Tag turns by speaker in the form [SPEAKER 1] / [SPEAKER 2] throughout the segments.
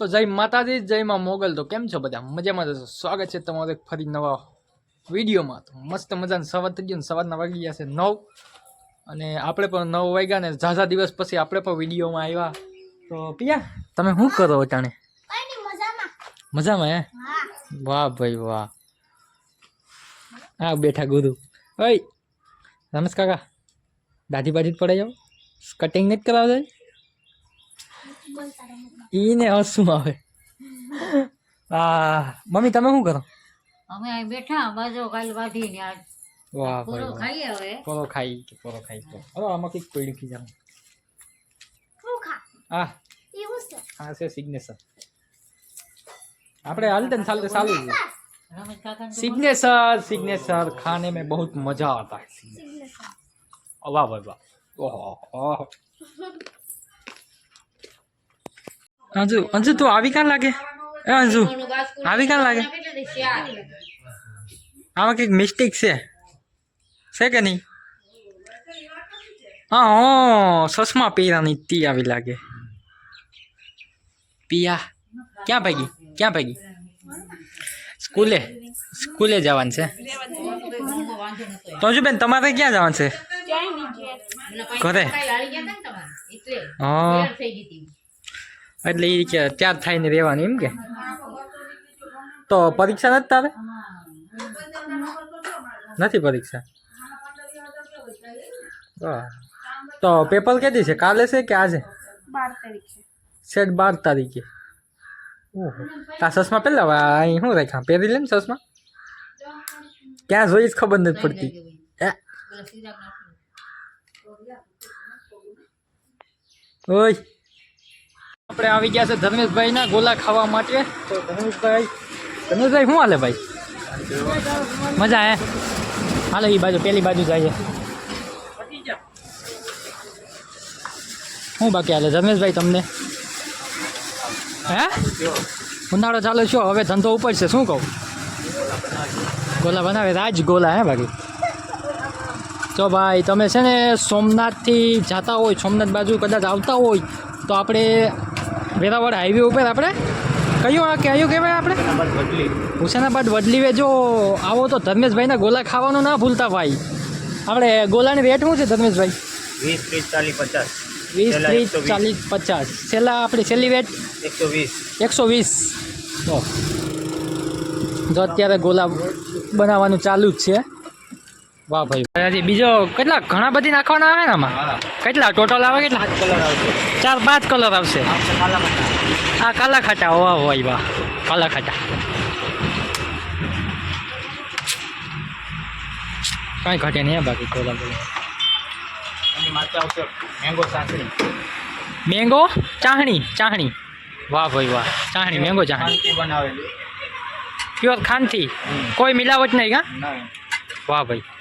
[SPEAKER 1] તો જય માતાજી જય માં મોગલ. તો કેમ છો બધા? મજામાં જશો સ્વાગત છે તમારું એક ફરી નવા વિડીયોમાં. તો મસ્ત મજાનું સવાર થઈ ગયો ને સવારના વાગી ગયા છે નવ. અને આપણે પણ નવ વાગ્યા ને ઝાઝા દિવસ પછી આપણે પણ વિડીયોમાં આવ્યા. તો પિયા તમે શું કરો અટાણે
[SPEAKER 2] મજામાં.
[SPEAKER 1] હે? વાહ ભાઈ વાહ. હા બેઠા ગુરુ. ઓય રમેશ કાકા દાઢી બાઢી જ પડે જાઓ કટિંગ નથી
[SPEAKER 2] રહો
[SPEAKER 1] ઈને હસવું આવે આ મમ્મી તમે શું કરો
[SPEAKER 3] અમે અહીં બેઠા બાજુ કાલ વાઢીને આજ
[SPEAKER 1] વાહ
[SPEAKER 3] પૂરો
[SPEAKER 1] ભાઈ વાહ
[SPEAKER 3] ખાઈએ હવે
[SPEAKER 1] પોરો ખાઈ કે પોરો ખાઈ તો હવે આમાં કંઈક પડ્યું ખી જાઉં
[SPEAKER 2] શું ખા
[SPEAKER 1] આ
[SPEAKER 2] એવું છે
[SPEAKER 1] આ છે સિગ્નેચર આપણે હાલતે ને ચાલતે ચાલુ જ
[SPEAKER 3] રમેશ કાકા
[SPEAKER 1] सिग्नेचर सिग्नेचर खाने में बहुत मजा आता है
[SPEAKER 2] સિગ્નેચર
[SPEAKER 1] वाह वाह वाह ओहो ओहो અંજુ અંજુ તું આવી કાં લાગે એ અંજુ આવી કાં લાગે આમાં કંઈક મિસ્ટેક છે છે કે નહીં હા હો ચશ્મા પહેરાની તી આવી લાગે પિયા ક્યાં ભાગી ક્યાં ભાગી સ્કૂલે સ્કૂલે જવાનું છે તો હજુ બેન તમારે ક્યાં જવાનું છે ઘરે હા એટલે એ કે ત્યાર થઈને રહેવાનું એમ કે? તો પરીક્ષા નથી તારે? નથી પરીક્ષા? વાહ. તો પેપર કેદી છે? કાલે છે કે આજે?
[SPEAKER 2] બાર તારીખે.
[SPEAKER 1] સેટ બાર તારીખે. ઓહો. તા ચશ્મા પહેલા વા અહીં શું રાખ્યા? પહેરી લે ને ચશ્મા ક્યાં જોઈ જ ખબર નથી પડતી. હે? ઓય. આપણે આવી ગયા છે ધર્મેશભાઈના ગોલા ખાવા માટે. તો ધર્મેશભાઈ ધર્મેશભાઈ, શું હાલે ભાઈ? મજા હે? હાલો એ બાજુ, પેલી બાજુ જાય શું બાકી હાલે? ધર્મેશભાઈ, તમને? હે? ઉનાળો ચાલે છો હવે ધંધો ઉપર છે, શું કહું? ગોલા બનાવે, રાજ ગોલા હે બાકી. તો ભાઈ, તમે છે ને સોમનાથથી જતા હોય, સોમનાથ બાજુ કદાચ આવતા હોય, તો આપણે વેરાવળ હાઈવે ઉપર આપણે કયું આ કયું કહેવાય આપણે? હુસેનાબાદ વડલીવે જો આવો તો ધર્મેશભાઈના ગોલા ખાવાનું ના ભૂલતા ભાઈ. આપણે ગોલાની રેટ શું છે ધર્મેશભાઈ?
[SPEAKER 4] વીસ ત્રીસ ચાલીસ પચાસ.
[SPEAKER 1] વીસ ત્રીસ ચાલીસ પચાસ. છેલ્લા આપણી છેલ્લી વેટ?
[SPEAKER 4] એકસો વીસ.
[SPEAKER 1] એકસો વીસ. જો અત્યારે ગોલા બનાવવાનું ચાલુ જ છે. વાહ ભાઈ. હજી બીજો કેટલા? ઘણા બધી નાખવાના આવે ને આમાં? કેટલા? ટોટલ આવે કેટલા?
[SPEAKER 4] કલર આવશે.
[SPEAKER 1] ચાર પાંચ કલર આવશે.
[SPEAKER 4] હા કાલા
[SPEAKER 1] આ કાલા ખાટા. વાહ ભાઈ વાહ કાલા ખાટા. કાંઈ ઘટે નહીં બાકી
[SPEAKER 4] આવશે મેંગો
[SPEAKER 1] મેંગો ચાહણી ચાહણી. વાહ ભાઈ વાહ. ચાહણી મેંગો ચાહણી.
[SPEAKER 4] બનાવેલી.
[SPEAKER 1] પ્યોર ખાંડથી? કોઈ મિલાવટ નહીં કા? વાહ ભાઈ.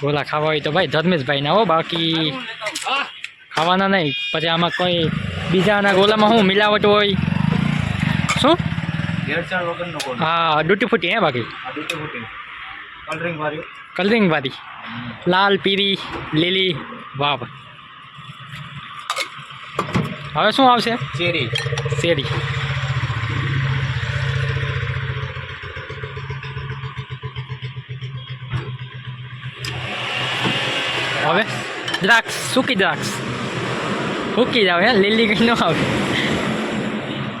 [SPEAKER 1] ગોલા ખાવા હોય તો ભાઈ ધર્મેશભાઈ ના હો બાકી ખાવાના નહીં. પછી આમાં કોઈ બીજાના ગોલામાં શું મિલાવટ હોય? શું? હા ડૂટી ફૂટી હે બાકી?
[SPEAKER 4] કલરિંગ વાળી
[SPEAKER 1] લાલ પીળી લીલી. વાવ હવે શું આવશે?
[SPEAKER 4] ચેરી.
[SPEAKER 1] શેરી હવે દ્રાક્ષ સૂકી દ્રાક્ષ સૂકી જ આવે હે લીલી કઈ ન આવે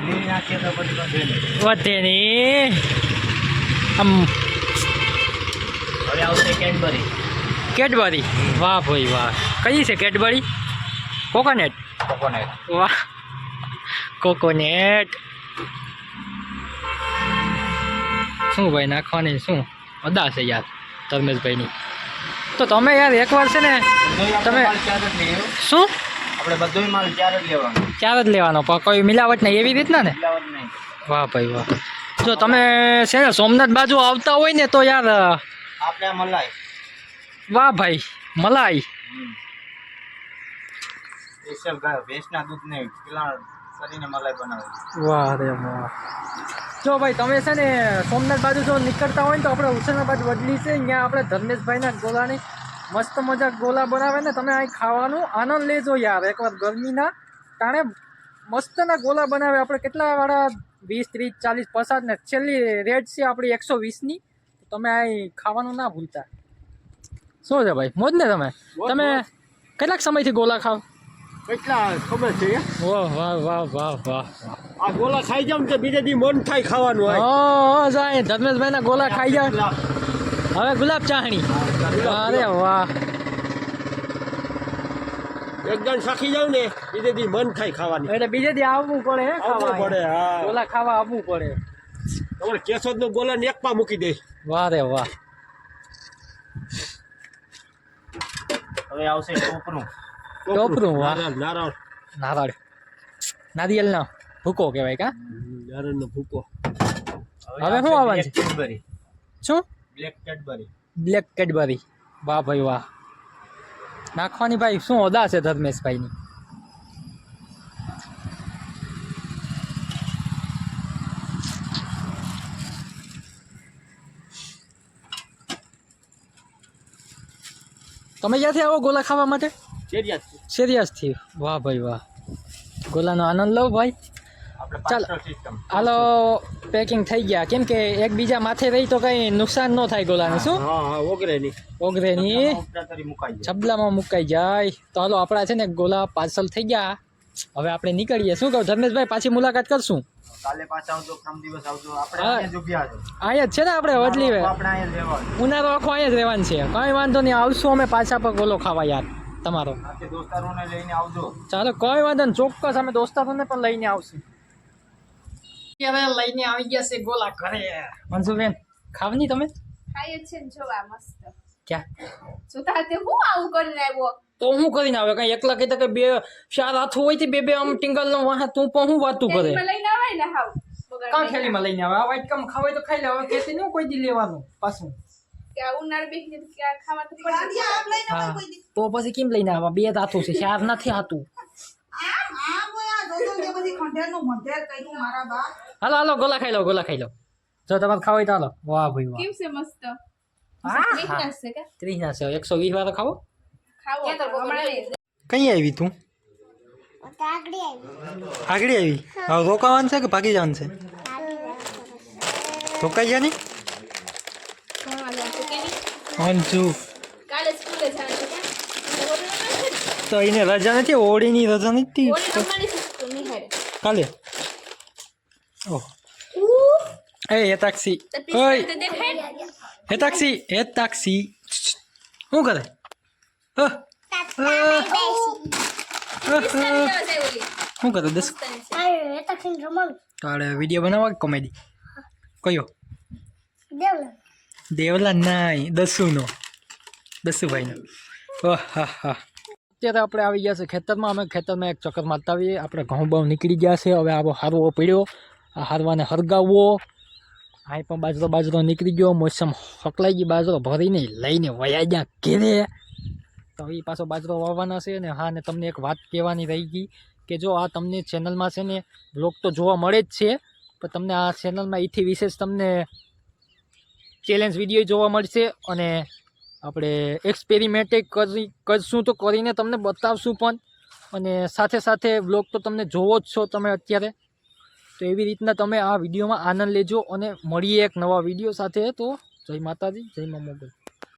[SPEAKER 4] લીલી નાખીએ તો પછી વધે નહીં
[SPEAKER 1] વધે નહીં આમ
[SPEAKER 4] હવે આવશે કેડબરી
[SPEAKER 1] કેડબરી વાહ ભાઈ વાહ કઈ છે કેડબરી કોકોનેટ
[SPEAKER 4] કોકોનટ
[SPEAKER 1] વાહ કોકોનેટ શું ભાઈ નાખવાની શું અદા છે યાર ધર્મેશભાઈની તો તમે યાર એકવાર છે ને તમે- શું?
[SPEAKER 4] આપણે બધો માલ ચાર જ લેવાનો.
[SPEAKER 1] ચાર જ લેવાનો પણ કોઈ મિલાવટ નહીં એવી રીતના ને? વાહ ભાઈ વાહ. જો તમે છે ને સોમનાથ બાજુ આવતા હોય ને તો યાર
[SPEAKER 4] આપણે મલાઈ.
[SPEAKER 1] વાહ ભાઈ મલાઈ.
[SPEAKER 4] સ્પેશિયલ ભેંસના દૂધને કરીને મલાઈ બનાવે
[SPEAKER 1] વાહ રે વાહ. જો ભાઈ તમે છે ને સોમનાથ બાજુ જો નીકળતા હોય ને તો આપણે હુસેનાબાદ વડલી છે. અહીંયા આપણે ધર્મેશભાઈના ગોલાની મસ્ત મજા ગોલા બનાવે ને તમે અહીં ખાવાનું આનંદ લેજો યાર. એકવાર ગરમીના ટાણે મસ્તના ગોલા બનાવે. આપણે કેટલા વાળા વીસ ત્રીસ ચાલીસ પચાસ ને છેલ્લી રેટ છે આપણી એકસો વીસની. તમે અહીં ખાવાનું ના ભૂલતા. શું છે ભાઈ? મોજ ને તમે? તમે કેટલાક સમયથી ગોલા ખાવ?
[SPEAKER 5] કેટલા? ખબર છે?
[SPEAKER 1] વાહ વાહ વાહ વાહ વાહ.
[SPEAKER 5] આ ગોલા ખાઈ જાવ ને તો બીજે દી મન થાય ખાવાનું હોય
[SPEAKER 1] ઓ જાય. ધર્મેશભાઈના ગોલા ખાઈ જાય હવે ગુલાબ ચાહણી. અરે વાહ.
[SPEAKER 5] એકદમ શાખી જાવ ને બીજે દી મન થાય ખાવાની.
[SPEAKER 1] એટલે બીજે દી આવવું પડે હે
[SPEAKER 5] આવવું
[SPEAKER 1] ખાવા
[SPEAKER 5] પડે હા.
[SPEAKER 1] ગોલા ખાવા આવવું પડે.
[SPEAKER 5] તમારે કેશોદ નો ગોલા ને એક પા મૂકી દે.
[SPEAKER 1] વાહ રે વાહ.
[SPEAKER 4] હવે આવશે ટોપરું.
[SPEAKER 1] ટોપરું,
[SPEAKER 5] નારાયણ
[SPEAKER 1] નારળ નારિયેલનો. ભૂકો કહેવાય કા?
[SPEAKER 5] નારાયણ નો ભૂકો.
[SPEAKER 1] હવે શું આવવાનું છે?
[SPEAKER 4] કેડબરી
[SPEAKER 1] શું?
[SPEAKER 4] બ્લેક કેડબરી
[SPEAKER 1] બ્લેક કેડબરી વાહ ભાઈ વાહ. નાખવાની ભાઈ શું ઓદા છે ધર્મેશભાઈની? તમે ક્યાંથી આવો ગોલા ખાવા માટે?
[SPEAKER 5] ચેરિયા
[SPEAKER 1] સિરિયસથી વાહ ભાઈ વાહ. ગોલાનો આનંદ લો ભાઈ. ચાલ. હાલો પેકિંગ થઈ ગયા. કેમ કે એકબીજા માથે રહી તો કઈ નુકસાન ન થાય ગોલાને શું?
[SPEAKER 5] ઓગરે ની
[SPEAKER 1] ઓગરેની.
[SPEAKER 4] ઉપરાતરી મુકાઈ જાય.
[SPEAKER 1] છબલામાં મુકાઈ જાય. તો હાલો આપણા છે ને ગોલા પાર્સલ થઈ ગયા. હવે આપણે નીકળીએ. શું કહું ધર્મેશભાઈ પાછી મુલાકાત કરશું?
[SPEAKER 4] કાલે પાછા આવજો પ્રમ દિવસ આવજો. આપણે
[SPEAKER 1] હા.
[SPEAKER 4] અહીંયા જ ઉભ્યા છો
[SPEAKER 1] અહીંયા જ છે ને આપણે વડલી વે
[SPEAKER 4] આપણે અહીંયા જ રહેવાનું.
[SPEAKER 1] ઉનાળો આખો અહીંયા જ રહેવાનું છે. કાંઈ વાંધો નહીં આવશું અમે પાછા પર ગોલો ખાવા યાર તમારો.
[SPEAKER 4] દોસ્તારોને લઈને આવજો.
[SPEAKER 1] ચાલો કોઈ વાંધો નહીં ચોક્કસ અમે દોસ્તારોને પણ લઈને આવશું. અત્યારે લઈને આવી ગયા છે ગોલા ઘરે. મંજુબેન ખાવની તમે?
[SPEAKER 2] ખાઈએ છે ને જોવા મસ્ત.
[SPEAKER 1] ક્યાં?
[SPEAKER 2] જોતા તે હું આવું કરીને આવ્યો?
[SPEAKER 1] તો હું કરીને આવે કઈ એકલા કહેતા કે બે ચાર હાથ હોય તે બે બે આમ ટિંગલ નો વાહ તું પણ હું વાતું કરે?
[SPEAKER 2] લઈને આવે ને હાવ?
[SPEAKER 1] કાં થેલીમાં લઈને આવે? આ વાઈટ કમ ખાવાય તો ખાઈ લે હવે કેતી નું કોઈ દી લેવાનું પાછું.
[SPEAKER 2] તો
[SPEAKER 1] પછી કેમ લઈને આવા? બે દાંતું છે ચાર નથી હાતું હાલો હાલો ગોલા ખાઈ લો ગોલા ખાઈ લો. જો તમારે ખાવ હોય તો હાલો. વાહ ભાઈ વાહ.
[SPEAKER 2] કેમ છે મસ્ત?
[SPEAKER 1] ત્રીસ ના છે એકસો વીસ વાળો ખાવો? કઈ આવી તું? આગળ આવી. હવે રોકાવાનું છે કે ભાગી જવાનું છે? રોકાઈ
[SPEAKER 2] જવાનું છે
[SPEAKER 1] તો એને રજા નથી હોળીની રજા નથી.
[SPEAKER 2] ઓલી
[SPEAKER 1] Oh. ઓહ એ
[SPEAKER 2] પિસ્તોલ તો દેખાય ને
[SPEAKER 1] હેતાક્ષી હેતાક્ષી શું કરે શું કરે દસ. તારે વીડિયો બનાવવા કે કોમેડી કયો દેવલા નાય દસુનો દસુભાઈનો ઓહ હા હા અત્યારે આપણે આવી ગયા છે ખેતરમાં. અમે ખેતરમાં એક ચક્કર મારતા આવીએ. આપણે ઘઉં બહુ નીકળી ગયા છે. હવે આવો હારવો પડ્યો. આ હારવાને હરગાવવો. અહીં પણ બાજરો બાજરો નીકળી ગયો. મોસમ હકલાઈ ગઈ. બાજરો ભરીને લઈને વયા ગયા ઘેરે. તો એ પાછો બાજરો વાવવાના છે ને હા, ને તમને એક વાત કહેવાની રહી ગઈ કે જો આ તમને ચેનલમાં છે ને બ્લોગ તો જોવા મળે જ છે, પણ તમને આ ચેનલમાં એથી વિશેષ તમને ચેલેન્જ વીડિયો જોવા મળશે અને આપણે એક્સપેરિમેન્ટે કરી, કરશું તો કરીને તમને બતાવશું પણ. અને સાથે સાથે બ્લોગ તો તમને જોવો જ છો તમે અત્યારે. તો એવી રીતના તમે આ વિડીયોમાં આનંદ લેજો અને મળીએ એક નવા વીડિયો સાથે. તો જય માતાજી, જય મા મોગલ.